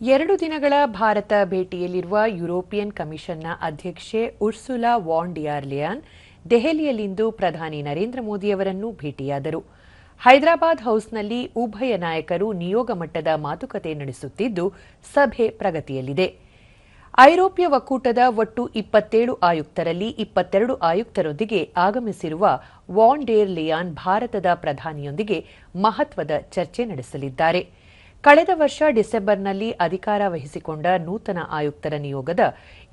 ಎರಡು ದಿನಗಳ ಭಾರತ ಭೇಟಿಯಲ್ಲಿರುವ ಯುರೋಪಿಯನ್ ಕಮಿಷನ್ನ ಅಧ್ಯಕ್ಷೆ ಉರ್ಸುಲಾ ವಾನ್ ಲಿಯಾನ್ ದೆಹಲಿಯಲ್ಲಿಂದು ಪ್ರಧಾನಿ ನರೇಂದ್ರ ಮೋದಿಯವರನ್ನು ಭೇಟಿಯಾದರು. ಹೈದರಾಬಾದ್ ಹೌಸ್ನಲ್ಲಿ ಉಭಯ ನಾಯಕರು ನಿಯೋಗ ಮಟ್ಟದ ಮಾತುಕತೆ ನಡೆಸುತ್ತಿದ್ದು, ಸಭೆ ಪ್ರಗತಿಯಲ್ಲಿದೆ. ಐರೋಪ್ಯ ಒಕ್ಕೂಟದ ಒಟ್ಟು ಇಪ್ಪತ್ತೇಳು ಆಯುಕ್ತರಲ್ಲಿ ಇಪ್ಪತ್ತೆರಡು ಆಯುಕ್ತರೊಂದಿಗೆ ಆಗಮಿಸಿರುವ ವಾನ್ ಡೇರ್ ಲಿಯಾನ್ ಭಾರತದ ಪ್ರಧಾನಿಯೊಂದಿಗೆ ಮಹತ್ವದ ಚರ್ಚೆ ನಡೆಸಲಿದ್ದಾರೆ. ಕಳೆದ ವರ್ಷ ಡಿಸೆಂಬರ್ನಲ್ಲಿ ಅಧಿಕಾರ ವಹಿಸಿಕೊಂಡ ನೂತನ ಆಯುಕ್ತರ ನಿಯೋಗದ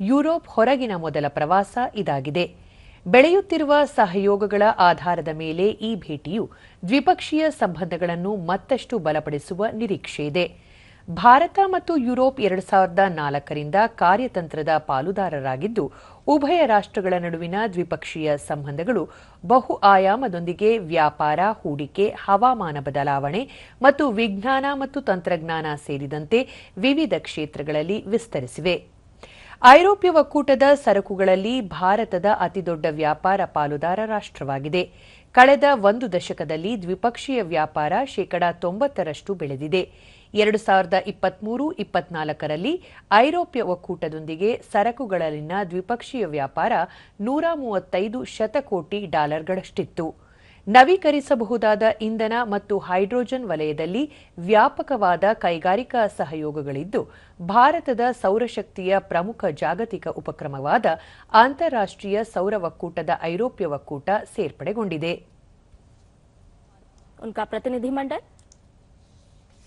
ಯುರೋಪ್ ಹೊರಗಿನ ಮೊದಲ ಪ್ರವಾಸ ಇದಾಗಿದೆ. ಬೆಳೆಯುತ್ತಿರುವ ಸಹಯೋಗಗಳ ಆಧಾರದ ಮೇಲೆ ಈ ಭೇಟಿಯು ದ್ವಿಪಕ್ಷೀಯ ಸಂಬಂಧಗಳನ್ನು ಮತ್ತಷ್ಟು ಬಲಪಡಿಸುವ ನಿರೀಕ್ಷೆಯಿದೆ. ಭಾರತ ಮತ್ತು ಯುರೋಪ್ ಎರಡು ಸಾವಿರದ ನಾಲ್ಕರಿಂದ ಕಾರ್ಯತಂತ್ರದ ಪಾಲುದಾರರಾಗಿದ್ದು, ಉಭಯ ರಾಷ್ಟ್ರಗಳ ನಡುವಿನ ದ್ವಿಪಕ್ಷೀಯ ಸಂಬಂಧಗಳು ಬಹು ಆಯಾಮದೊಂದಿಗೆ ವ್ಯಾಪಾರ, ಹೂಡಿಕೆ, ಹವಾಮಾನ ಬದಲಾವಣೆ ಮತ್ತು ವಿಜ್ಞಾನ ಮತ್ತು ತಂತ್ರಜ್ಞಾನ ಸೇರಿದಂತೆ ವಿವಿಧ ಕ್ಷೇತ್ರಗಳಲ್ಲಿ ವಿಸ್ತರಿಸಿವೆ. ಐರೋಪ್ಯ ಒಕ್ಕೂಟದ ಸರಕುಗಳಲ್ಲಿ ಭಾರತದ ಅತಿದೊಡ್ಡ ವ್ಯಾಪಾರ ಪಾಲುದಾರ ರಾಷ್ಟ್ರವಾಗಿದೆ. ಕಳೆದ ಒಂದು ದಶಕದಲ್ಲಿ ದ್ವಿಪಕ್ಷೀಯ ವ್ಯಾಪಾರ ಶೇಕಡಾ ತೊಂಬತ್ತರಷ್ಟು ಬೆಳೆದಿದೆ. ಎರಡು ಸಾವಿರದ ಇಪ್ಪತ್ಮೂರು ಇಪ್ಪತ್ನಾಲ್ಕರಲ್ಲಿ ಐರೋಪ್ಯ ಒಕ್ಕೂಟದೊಂದಿಗೆ ಸರಕುಗಳಲ್ಲಿನ ದ್ವಿಪಕ್ಷೀಯ ವ್ಯಾಪಾರ ನೂರ ಮೂವತ್ತೈದು ಶತಕೋಟಿ ಡಾಲರ್ಗಳಷ್ಟಿತ್ತು. ನವೀಕರಿಸಬಹುದಾದ ಇಂಧನ ಮತ್ತು ಹೈಡ್ರೋಜನ್ ವಲಯದಲ್ಲಿ ವ್ಯಾಪಕವಾದ ಕೈಗಾರಿಕಾ ಸಹಯೋಗಗಳಿದ್ದು, ಭಾರತದ ಸೌರಶಕ್ತಿಯ ಪ್ರಮುಖ ಜಾಗತಿಕ ಉಪಕ್ರಮವಾದ ಅಂತಾರಾಷ್ಟೀಯ ಸೌರ ಒಕ್ಕೂಟದ ಐರೋಪ್ಯ ಒಕ್ಕೂಟ ಸೇರ್ಪಡೆಗೊಂಡಿದೆ.